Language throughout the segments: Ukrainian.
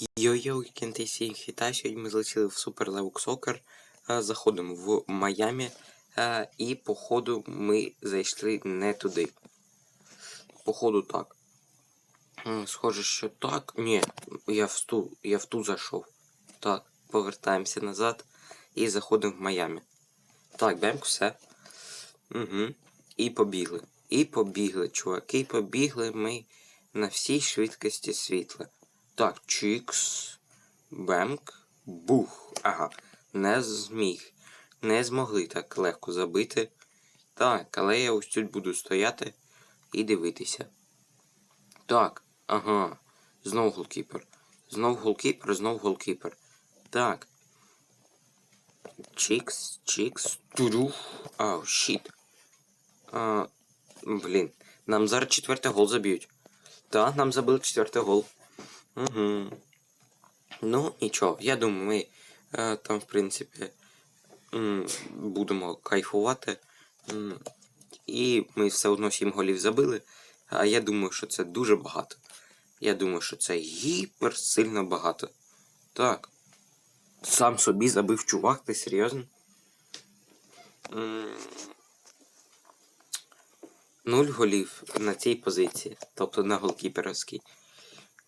Йо-йо, кенти всім вітаю. Сьогодні ми злетіли в Super Level Soccer. е, Заходимо в Майамі. е, І походу ми зайшли не туди. Походу так. Схоже, що так. Ні, я в ту, я в ту зайшов. Так, повертаємося назад і заходимо в Майамі. Так, беремо все. Угу. І побігли. І побігли, чуваки, і побігли ми на всій швидкості світла. Так, чікс, бемк, бух. Ага, не зміг. Не змогли так легко забити. Так, але я ось тут буду стояти і дивитися. Так, ага. Знов голкіпер. Знов голкіпер, знов голкіпер. Так. Чікс, чікс, туду. Ау, щіт. А, блін. Нам зараз четвертий гол заб'ють. Так, нам забили четвертий гол. Угу. Ну, нічого, я думаю, ми е, там, в принципі, м, будемо кайфувати. М, і ми все одно 7 голів забили. А я думаю, що це дуже багато. Я думаю, що це гіпер сильно багато. Так. Сам собі забив чувак, ти серйозно? М, Нуль голів на цій позиції, тобто на голкіперовській.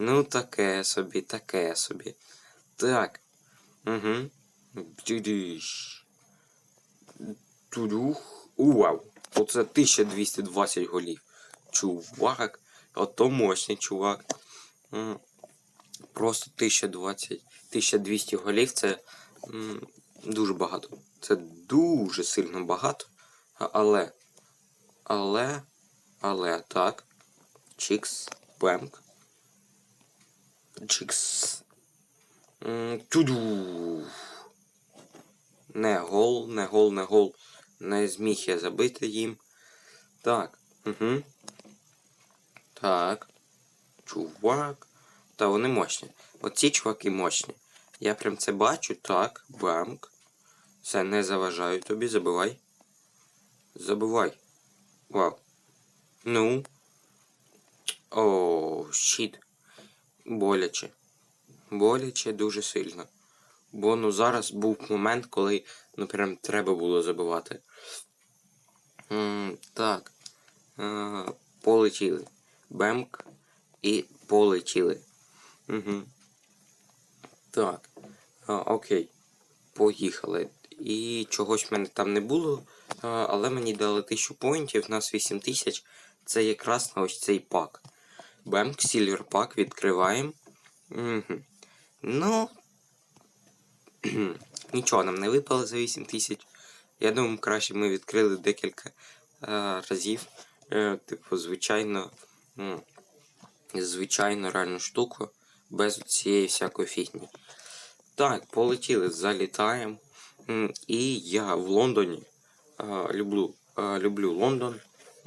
Ну, таке собі, таке собі. Так. Угу. Дідіш. Тудух. Вау. Оце 1220 голів. Чувак. Ото мощний чувак. Просто 1020. 1200 голів це дуже багато. Це дуже сильно багато. Але. Але. Але так. Чікс. Бемк. М, Туду. Не гол, не гол, не гол. Не зміг я забити їм. Так. Угу. Так. Чувак. Та вони мощні. Оці чуваки мощні. Я прям це бачу. Так. Бамк. Все, не заважаю тобі, забивай. Забивай. Вау. Ну. О, щит. Боляче. Боляче дуже сильно. Бо ну зараз був момент, коли ну прям треба було забивати. Так. Е, полетіли. Бемк і полетіли. Угу. Так. А, окей. Поїхали. І чогось в мене там не було. А, але мені дали 1000 поінтів, у нас 8000. Це якраз на ось цей пак. Бемк, Сільвер пак відкриваємо. Угу. Ну. Нічого нам не випало за 8 тисяч. Я думаю, краще ми відкрили декілька е, разів. Е, типу, звичайно. м, звичайно реальну штуку. Без цієї всякої фігні. Так, полетіли, залітаємо. І я в Лондоні е, люблю, е, люблю Лондон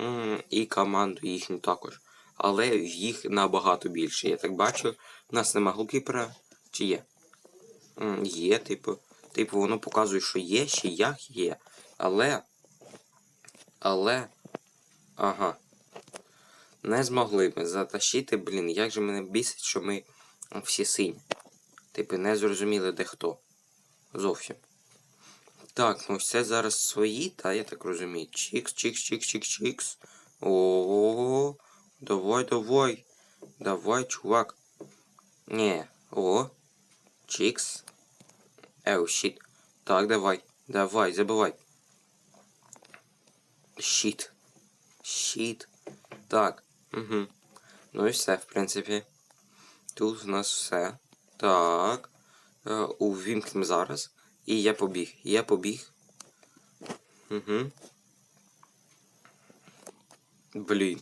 м, і команду їхню також. Але їх набагато більше. Я так бачу, у нас нема голкіпера. Чи є? Є, типу. Типу, воно показує, що є, ще як є. Але. Але. Ага. Не змогли ми затащити, блін, як же мене бісить, що ми всі сині. Типу, не зрозуміли, де хто. Зовсім. Так, ну все зараз свої, та я так розумію. Чікс, чікс, чікс, чікс, чікс. О, давай, давай. Давай, чувак. Не, о. Чікс. Еу, щит. Так, давай. Давай, забивай. Щит. Щит. Так. Угу. Ну і все, в принципі. Тут в нас все. Так. Е, увімкнемо зараз. І я побіг. Я побіг. Угу. Блін.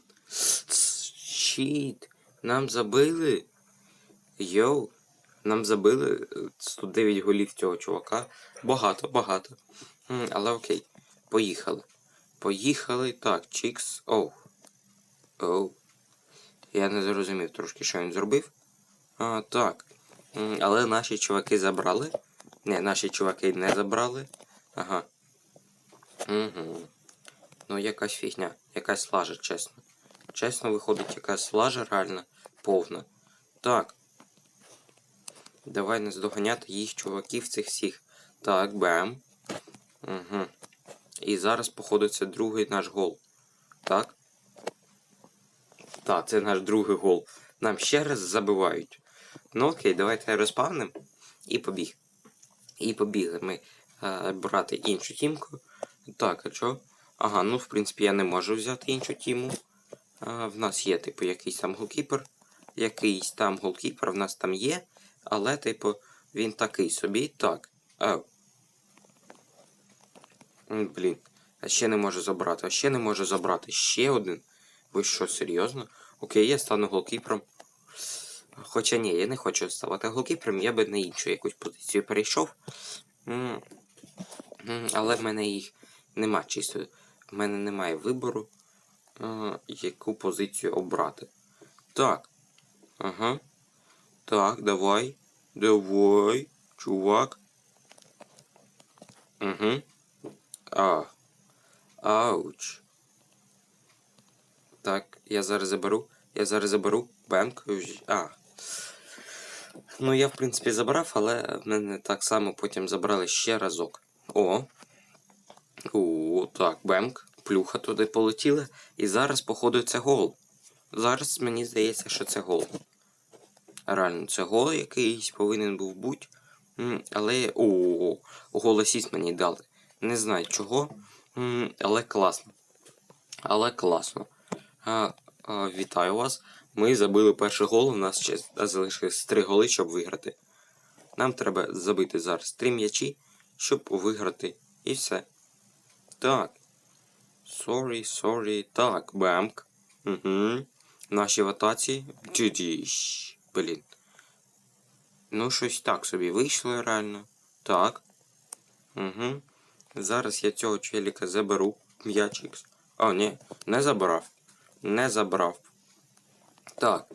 Щит. Нам забили. Йоу. Нам забили е, 109 голів цього чувака. Багато, багато. Але окей. Поїхали. Поїхали. Так, Чікс. Оу. Оу. Я не зрозумів трошки, що він зробив. А, так. Але наші чуваки забрали. Не, наші чуваки не забрали. Ага. Угу. Ну, якась фігня. Якась лажа, чесно. Чесно, виходить якась лажа реально повна. Так. Давай наздоганяти їх чуваків цих всіх. Так, бем. Угу. І зараз, походу, це другий наш гол. Так? Так, це наш другий гол. Нам ще раз забивають. Ну окей, давайте розпавнем і побіг. І побігли ми е, брати іншу тімку. Так, а що? Ага, ну в принципі я не можу взяти іншу тіму. В нас є, типу, якийсь там голкіпер. Якийсь там голкіпер в нас там є. Але, типу, він такий собі. Так. Ау. Блін. А ще не можу забрати. А ще не можу забрати. Ще один. Ви що, серйозно? Окей, я стану голкіпером. Хоча ні, я не хочу ставати голкіпером, я би на іншу якусь позицію перейшов. Але в мене їх нема чисто. В мене немає вибору, яку позицію обрати. Так. Ага. Так, давай. Давай, чувак. Угу. А. Ауч. Так, я зараз заберу. Я зараз заберу. Бемк. А. Ну, я, в принципі, забрав, але в мене так само потім забрали ще разок. О. О, так, бемк. Плюха туди полетіла. І зараз, походу, це гол. Зараз мені здається, що це гол. Реально, це гол якийсь повинен був бути. Але. О, гол асіст мені дали. Не знаю чого. Але класно. Але класно. А, а, вітаю вас. Ми забили перший гол. У нас ще залишилось три голи, щоб виграти. Нам треба забити зараз три м'ячі, щоб виграти. І все. Так. Sorry, sorry. Так, бемк. Угу. Наші в атаці. GG. Блін. Ну, щось так собі вийшло реально. Так. Угу. Зараз я цього челіка заберу. М'ячик. О, ні, не забрав. Не забрав. Так.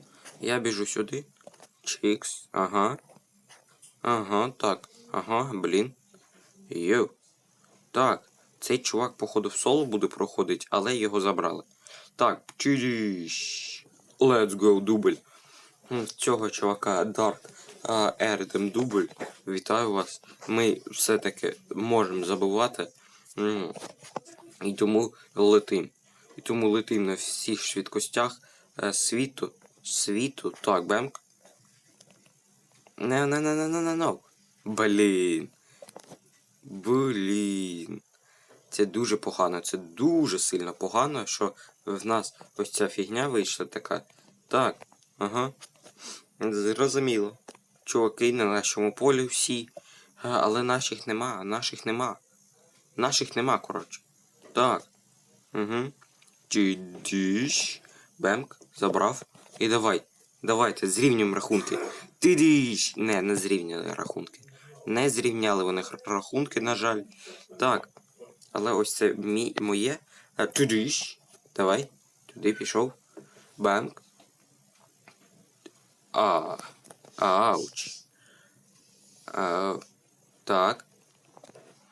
Я біжу сюди. Чікс. Ага. Ага, так. Ага, блін. Йоу. Так. Цей чувак, походу, в соло буде проходити, але його забрали. Так, чиріш. Let's go, дубль. Цього чувака Dark Ердем дубль. Вітаю вас. Ми все-таки можемо забувати. І тому летим. І тому летим на всіх швидкостях е, світу. Світу. Так, бемк. Не, не, не, не, не, не, не. Блін. Блін. Це дуже погано, це дуже сильно погано, що в нас ось ця фігня вийшла така. Так, ага. Зрозуміло. Чуваки на нашому полі всі. Але наших нема, наших нема. Наших нема, коротше. Так. Угу. Чидіш. Бемк, забрав. І давай. Давайте, зрівнюємо рахунки. Тидіш. Не, не зрівняли рахунки. Не зрівняли вони рахунки, на жаль. Так. Але ось це мі, моє. А, Тидіш. Давай. Туди пішов. Бемк. А. Ауч. А, так.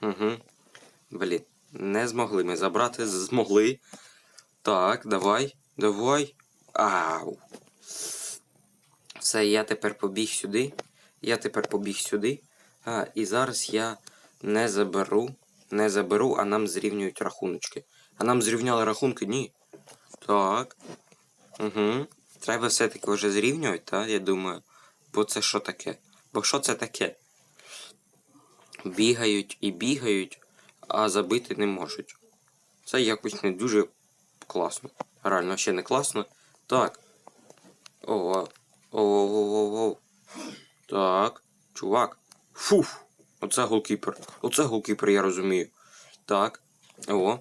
Угу. Блін. Не змогли ми забрати. Змогли. Так, давай. Давай. Ау. Все, я тепер побіг сюди. Я тепер побіг сюди. А, і зараз я не заберу. Не заберу, а нам зрівнюють рахуночки. А нам зрівняли рахунки? Ні. Так. Угу. Треба все-таки вже зрівнювати, так, я думаю. Бо це що таке? Бо що це таке? Бігають і бігають, а забити не можуть. Це якось не дуже класно. Реально ще не класно. Так. Ого. Ого. Так. Чувак. Фуф. Оце голкіпер. Оце голкіпер, я розумію. Так. О.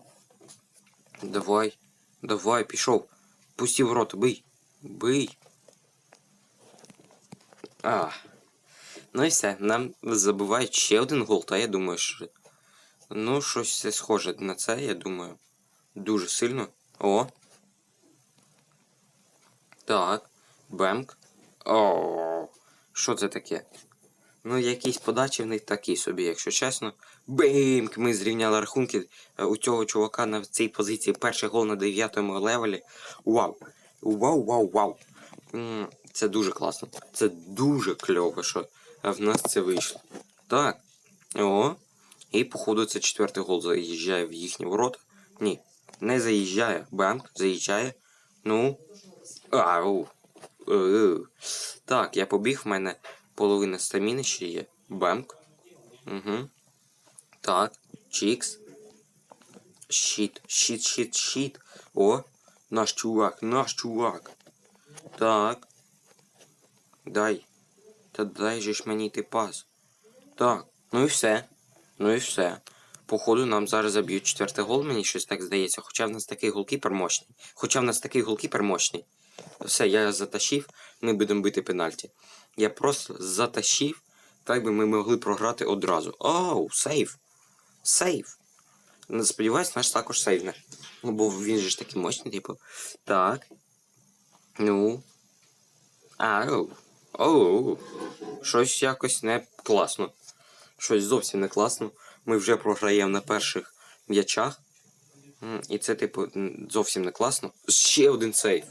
Давай. Давай, пішов. Пусті ворота, бий. Бий. А. Ну і все. Нам забивають ще один гол, та я думаю, що. Ну, щось схоже на це, я думаю. Дуже сильно. О. Так. Бемк. О. Що це таке? Ну, якісь подачі в них такі собі, якщо чесно. Бимк! Ми зрівняли рахунки е, у цього чувака на цій позиції. Перший гол на 9 левелі. Вау! Вау, вау, вау! Це дуже класно. Це дуже кльово, що в нас це вийшло. Так. О. І, походу, це четвертий гол заїжджає в їхні ворота. Ні, не заїжджає. Банк заїжджає. Ну. Ау. Е. Так, я побіг, в мене половина стаміни ще є. Бемк. Угу. Так. Чікс. Щит, щит, щит, щит. О, наш чувак, наш чувак. Так. Дай. Та дай же ж мені ти пас. Так, ну і все. Ну і все. Походу, нам зараз заб'ють четвертий гол, мені щось так здається. Хоча в нас такий голкіпер мощний. Хоча в нас такий голкіпер мощний. Все, я затащив, ми будемо бити пенальті. Я просто затащив, так би ми могли програти одразу. Оу. Сейф. Ну, Сподіваюсь, наш також сейвне. Ну, бо він же ж такий мощний, типу. Так. Ну. Ау. Оу. Щось якось не класно. Щось зовсім не класно. Ми вже програємо на перших м'ячах. І це, типу, зовсім не класно. Ще один сейф.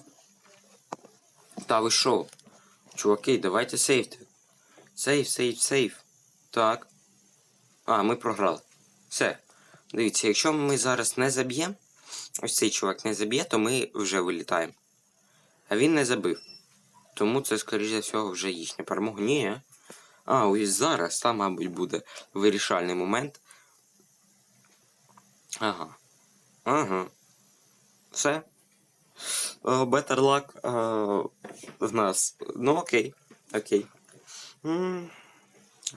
Та ви що? Чуваки, давайте сейфте. Сейф, сейф, сейф. Так. А, ми програли. Все. Дивіться, якщо ми зараз не заб'ємо, ось цей чувак не заб'є, то ми вже вилітаємо. А він не забив. Тому це, скоріш за всього, вже їхня перемога. Ні. А, ось зараз там, мабуть, буде вирішальний момент. Ага. Ага. Все. Е, Better luck е, в нас. Ну окей. Окей.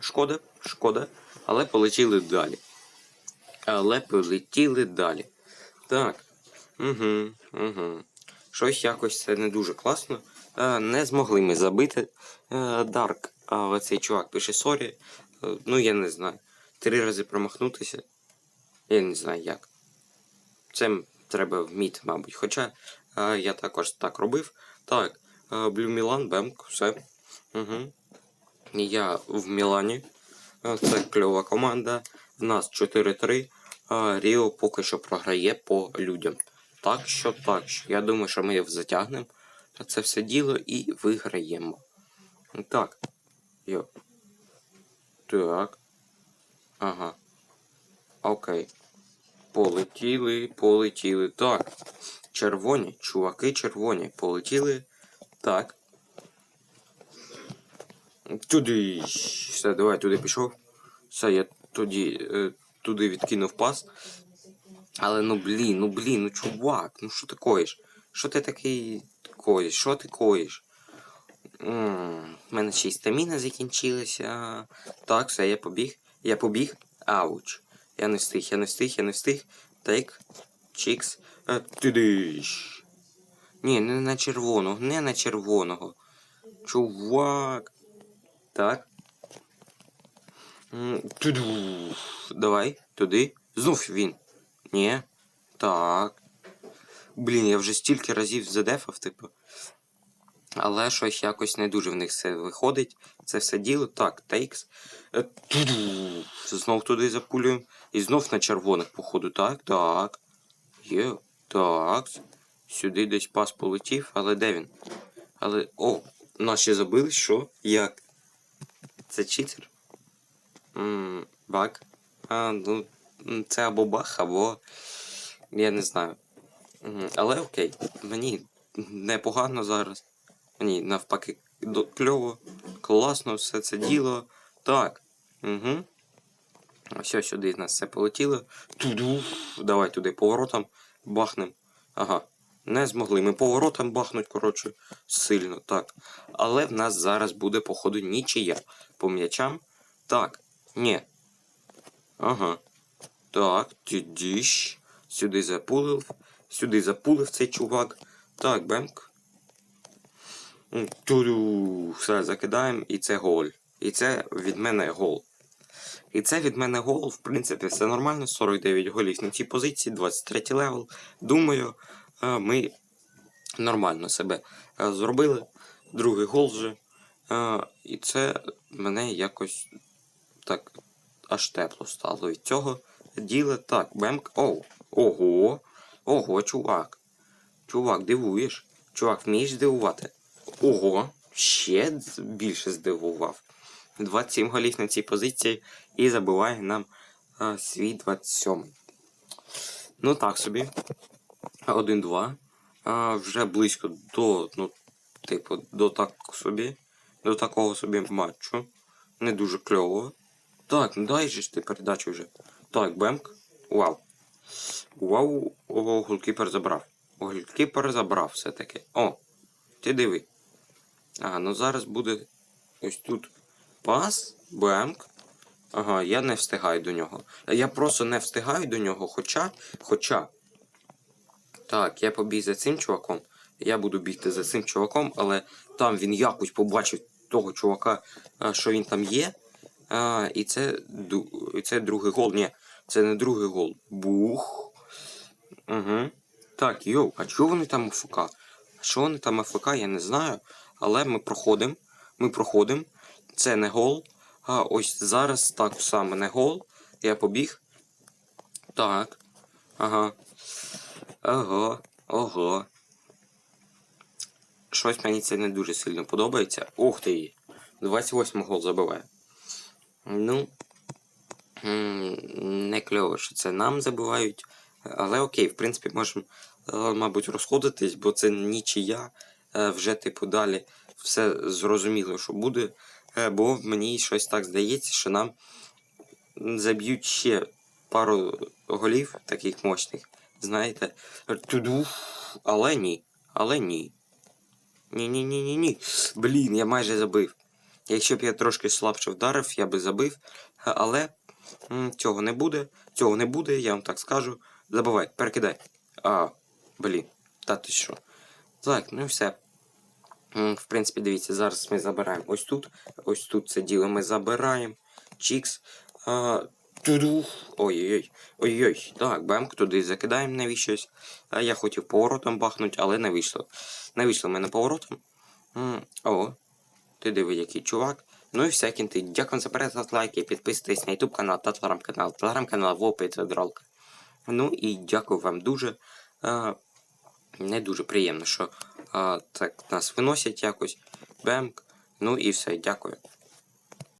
Шкода, шкода. Але полетіли далі. Але полетіли далі. Так. Угу, угу. Щось якось це не дуже класно. Е, не змогли ми забити. Дарк, але цей чувак пише сорі. Ну, я не знаю. Три рази промахнутися. Я не знаю як. Це треба вміти, мабуть. Хоча я також так робив. Так, Блю Мілан, Бемк, все. Угу. Я в Мілані. Е, Це кльова команда. В нас 4-3. а Ріо поки що програє по людям. Так що, так що. Я думаю, що ми затягнемо це все діло і виграємо. Так. Йо. Так. Ага. Окей. Полетіли, полетіли. Так. Червоні, чуваки червоні. Полетіли. Так. Туди. Все, давай туди пішов. Все, я тоді е, туди відкинув пас. Але ну блін, ну блін, ну чувак, ну що ти коїш? Що ти такий коїш? Що ти коїш? У мене ще й стаміна закінчилася. Так, все, я побіг. Я побіг. Ауч. Я не встиг, я не встиг, я не встиг. Тейк. Чікс. Тидиш. Ні, не на червоного, не на червоного. Чувак. Так. Туду. Давай, туди. Знов він. Ні. Так. Блін, я вже стільки разів задефав, типу. Але щось якось не дуже в них все виходить. Це все діло. Так, тейкс. Е. Знов туди запулюємо. І знов на червоних, походу. Так, так. Є. Так. Сюди десь пас полетів, але де він? Але. О, наші забили, що? Як? Це читер? Баг. А, ну, це або баг, або. Я не знаю. Але окей, мені непогано зараз. Мені навпаки кльово, класно все це діло. Так. Угу. Ось сюди в нас все полетіло. Туду. Давай туди поворотом бахнем. Ага. Не змогли. Ми поворотом бахнуть, коротше, сильно. Так. Але в нас зараз буде, походу, нічия. По м'ячам. Так. Ні. Ага. Так, тідіш. Сюди запулив. Сюди запулив цей чувак. Так, бемк. М, Все, закидаємо, і це гол. І це від мене гол. І це від мене гол, в принципі, все нормально. 49 голів на цій позиції, 23 левел. Думаю, е, ми нормально себе е, зробили. Другий гол вже. Е, І це мене якось так аж тепло стало від цього діла. Так, бемк. Оу. Ого. Ого, чувак. Чувак, дивуєш. Чувак, вмієш здивувати. Ого, ще більше здивував. 27 голів на цій позиції і забиває нам а, свій 27. Ну так собі. 1-2. А, вже близько до, ну, типу, до так собі. До такого собі матчу. Не дуже кльово. Так, ну дай же ж ти передачу вже. Так, бемк. Вау. Вау, ого, голкіпер забрав. Голкіпер забрав все-таки. О, ти диви. А, ну зараз буде ось тут пас, бемк. Ага, я не встигаю до нього. Я просто не встигаю до нього, хоча. Хоча. Так, я побіг за цим чуваком. Я буду бігти за цим чуваком, але там він якось побачив того чувака, що він там є. А, і це, це другий гол. Ні, це не другий гол. Бух. Угу. Так, йоу, а чого вони там АФК? Що вони там АФК, я не знаю. Але ми проходимо. Ми проходимо. Це не гол. А ось зараз так саме не гол. Я побіг. Так. Ага. Ого. Ого. Щось мені це не дуже сильно подобається. Ух ти! 28 гол забиває. Ну. Не кльово, що це нам забивають. Але окей, в принципі, можемо, е, мабуть, розходитись, бо це нічия. Е, Вже, типу, далі все зрозуміло, що буде. Е, Бо мені щось так здається, що нам заб'ють ще пару голів таких мощних. Знаєте, туду. Але ні. Але ні. Ні-ні-ні-ні-ні. Блін, я майже забив. Якщо б я трошки слабше вдарив, я би забив. Е, Але цього не буде. Цього не буде, я вам так скажу. Забивай, перекидай. А, блін, та ти що. Так, ну і все. В принципі, дивіться, зараз ми забираємо ось тут. Ось тут це діло ми забираємо. Чікс. Ой-ой-ой. Ой-ой. Так, бемк туди закидаємо навіщось. Я хотів поворотом бахнути, але не вийшло. Не вийшло мене поворотом. О, ти диви, який чувак. Ну і все, кінти. Дякую за перегляд, лайки, підписуйтесь на YouTube канал та телеграм-канал. Телеграм-канал в описі дралка. Ну і дякую вам дуже. Не дуже приємно, що а, так нас виносять якось. Бемк. Ну і все, дякую.